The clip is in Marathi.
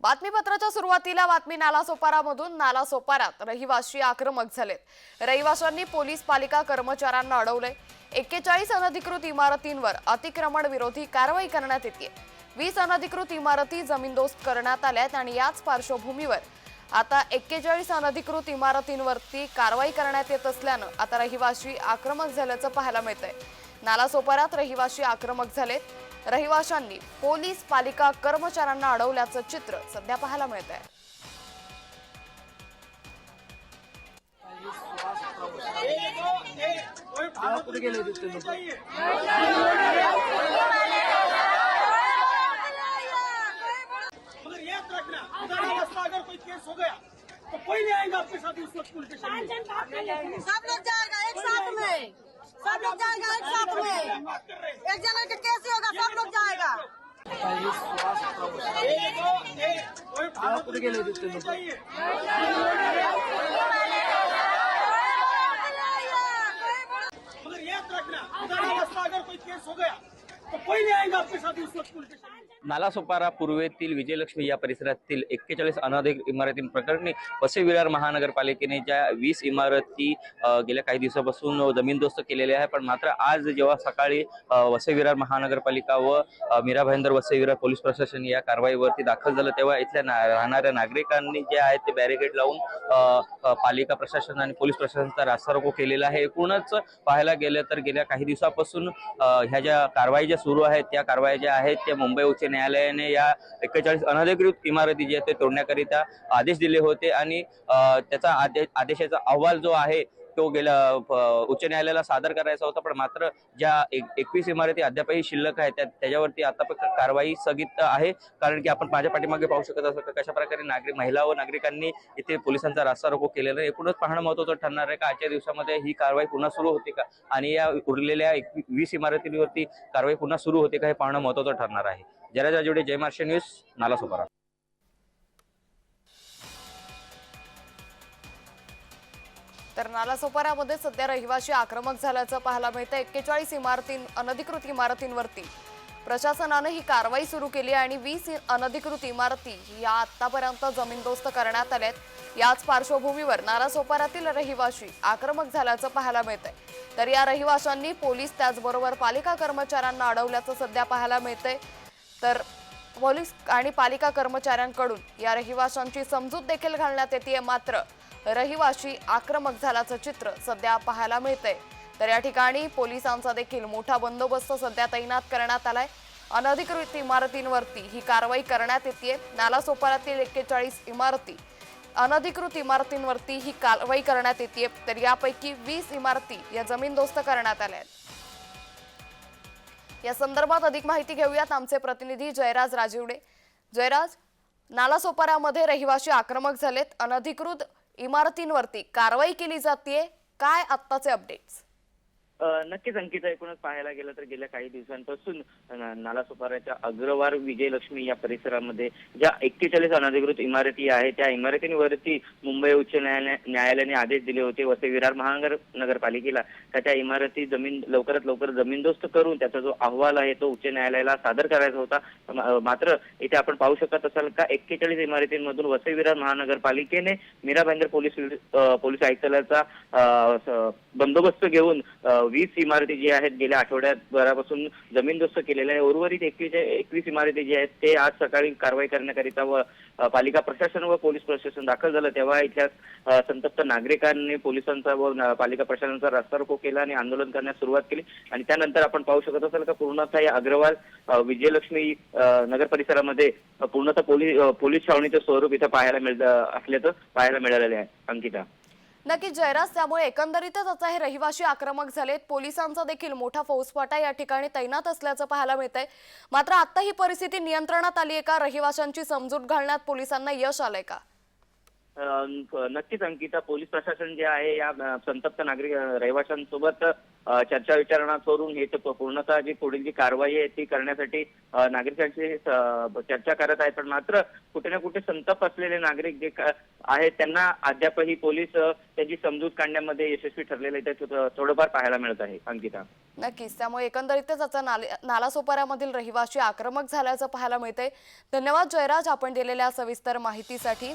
बातमीपत्राच्या सुरुवातीला बातमी नालासोपारामधून नालासोपारात रहिवासी आक्रमक झालेत. रहिवाशांनी पोलीस पालिका कर्मचाऱ्यांना अडवलंय. एक्केचाळीस अनधिकृत इमारतींवर अतिक्रमण विरोधी कारवाई करण्यात येते वीस अनधिकृत इमारती जमीनदोस्त करण्यात आल्यात आणि याच पार्श्वभूमीवर आता एक्केचाळीस अनधिकृत इमारतींवरती कारवाई करण्यात येत असल्यानं आता रहिवाशी आक्रमक झाल्याचं पाहायला मिळतंय. नालासोपारात रहिवाशी आक्रमक झालेत. रहिवाशांनी पोलीस पालिका कर्मचाऱ्यांना अडवल्याचं चित्र सध्या पाहायला मिळत आहे ते हो आएगा आपके साथ उस वक्त पुलिस स्टेशन सब लोग जाएगा एक साथ में सब लोग जाएगा एक साथ में। बात कर रहे हैं एक जना का केस ही होगा सब लोग जाएगा। सत्तावीस सोळा सतरा वर्ष एक दो एक कोई कुठे गेले होते ते लोक चाहिए मगर याद रखना खुदा ना वास्ता अगर कोई केस हो गया तो कोई नहीं आएगा आपके साथ उस वक्त पुलिस स्टेशन में नालासोपारा पूर्वेतील विजयलक्ष्मी या परिसरातील एक्केचाळीस अनाधिक इमारतींप्रकरणी वसई विरार महानगरपालिकेने ज्या वीस इमारती गेल्या काही दिवसापासून जमीनदोस्त केलेल्या आहे पण मात्र आज जेव्हा सकाळी वसई विरार महानगरपालिका व मीरा भाईंदर वसई विरार पोलीस प्रशासन या कारवाईवरती दाखल झालं तेव्हा इथल्या ना- राहणाऱ्या नागरिकांनी जे आहेत ते बॅरिकेड लावून पालिका प्रशासन आणि पोलीस प्रशासनाचा रास्ता रोको केलेला आहे. एकूणच पाहायला गेलं तर गेल्या काही दिवसापासून ह्या ज्या कारवाई ज्या सुरू आहेत त्या कारवाई ज्या आहेत त्या मुंबई उच्च न्यायालयाने या एक्केचाळीस अनधिकृत इमारती जे आहेत ते तोडण्याकरिता आदेश दिले होते आणि त्याचा आदेश आदेशाचा अहवाल जो आहे तो गेल्या उच्च न्यायालयाला सादर करायचा होता पण मात्र ज्या एक- एकवीस इमारती अद्यापही शिल्लक आहेत त्या त्याच्यावरती आता कारवाई स्थगित आहे. कारण की आपण माझ्या पाठीमागे पाहू शकत असं कशा प्रकारे नागरिक महिला व नागरिकांनी इथे पोलिसांचा रास्ता रोको केलेला आहे. एकूणच पाहणं महत्वाचं ठरणार आहे का? आजच्या दिवसामध्ये ही कारवाई पुन्हा सुरू होते का? आणि या उरलेल्या एक- वीस इमारतींवरती कारवाई पुन्हा सुरू होते का हे पाहणं महत्वाचं ठरणार आहे. जरा जोडे जय मार्शल न्यूज नालासोपारा तर नालासोपाऱ्यामध्ये सध्या रहिवाशी आक्रमक झाल्याचं पाहायला मिळतं. एक्केचाळीस इमारती अनधिकृत इमारतींवरती. प्रशासनानं ही कारवाई सुरू केली आणि वीस अनधिकृत इमारती या आतापर्यंत जमीनदोस्त करण्यात आल्यात. याच पार्श्वभूमीवर नालासोपाऱ्यातील रहिवाशी आक्रमक झाल्याचं पाहायला मिळतंय. तर या रहिवाशांनी पोलीस त्याचबरोबर पालिका कर्मचाऱ्यांना अडवल्याचं सध्या पाहायला मिळतंय. तर पोलीस आणि पालिका कर्मचाऱ्यांकडून या रहिवाशांची समजूत देखील घालण्यात येते मात्र रहिवाशी आक्रमक झाल्याचं चित्र सध्या पाहायला मिळतंय. तर या ठिकाणी पोलिसांचा देखील मोठा बंदोबस्त सध्या तैनात करण्यात आलाय. अनधिकृत इमारतींवरती ही कारवाई करण्यात येते नालासोपारातील एक्केचाळीस इमारती अनधिकृत इमारतींवरती ही कारवाई करण्यात येते तर यापैकी वीस इमारती या जमीनदोस्त करण्यात आल्या आहेत. या संदर्भात अधिक माहिती घेऊयात आमचे प्रतिनिधी जयराज राजिवडे. जयराज नालासोपाऱ्यामध्ये रहिवासी आक्रमक झालेत. अनधिकृत इमारतींवरती कारवाई केली जाते काय आत्ताचे अपडेट्स नक्कीच अंकिता एकूणच पाहायला गेलं तर गेल्या काही दिवसांपासून नालासोपाऱ्याच्या अग्रवार विजयलक्ष्मी या परिसरामध्ये ज्या एक्केचाळीस अनधिकृत इमारती आहेत त्या इमारतींवरती मुंबई उच्च न्यायालय न्यायालयाने आदेश दिले होते. वसई विरार महानगर नगरपालिकेला त्याच्या त्या इमारती जमीन लवकरात लवकर जमीनदोस्त करून त्याचा जो अहवाल आहे तो उच्च न्यायालयाला सादर करायचा होता. मात्र इथे आपण पाहू शकत असाल का एक्केचाळीस इमारतींमधून वसई विरार महानगरपालिकेने मीरा भाईंदर पोलीस पोलीस आयुक्तालयाचा बंदोबस्त घेऊन वीस इमारती जी आहेत गेल्या आठवड्याभरापासून जमीनदोस्त केलेल्या आहे उर्वरित एकवीस एकवीस इमारती जी आहेत ते आज सकाळी कारवाई करण्याकरिता व पालिका प्रशासन व पोलीस प्रशासन दाखल झालं. तेव्हा इथल्या संतप्त नागरिकांनी पोलिसांचा व पालिका प्रशासनाचा रस्ता रोको केला आणि आंदोलन करण्यास सुरुवात केली. आणि त्यानंतर आपण पाहू शकत असाल का पूर्णतः या अग्रवाल विजयलक्ष्मी नगर परिसरामध्ये पूर्णतः पोलीस पोलीस छावणीचं स्वरूप इथं पाहायला मिळत असल्याचं पाहायला मिळालेलं आहे. अंकिता. नक्की जयराज त्यामुळे एकंदरीतच आता हे रहिवाशी आक्रमक झालेत. पोलिसांचा देखील मोठा फौजफाटा या ठिकाणी तैनात असल्याचं पाहायला मिळतंय. मात्र आता ही परिस्थिती नियंत्रणात आली आहे का? रहिवाशांची समजूत घालण्यात पोलिसांना यश आलंय का? नक्कीच अंकिता पोलीस प्रशासन जे आहे या संतप्त नागरिक रहिवाशांसोबत चर्चा विचारणा करून हे पूर्णतः जी पुढील जी कारवाई आहे ती करण्यासाठी नागरिकांशी चर्चा करत आहेत. पण मात्र कुठे ना कुठे संतप असलेले नागरिक जे आहेत त्यांना अद्यापही पोलीस त्याची त्यांची समजूत काढण्यामध्ये यशस्वी ठरलेले ते थोडंफार पाहायला मिळत आहे अंकिता. नक्कीच त्यामुळे एकंदरीतच आता नाले नालासोपाऱ्यामधील रहिवाशी आक्रमक झाल्याचं पाहायला मिळतंय. धन्यवाद जयराज आपण दिलेल्या सविस्तर माहितीसाठी.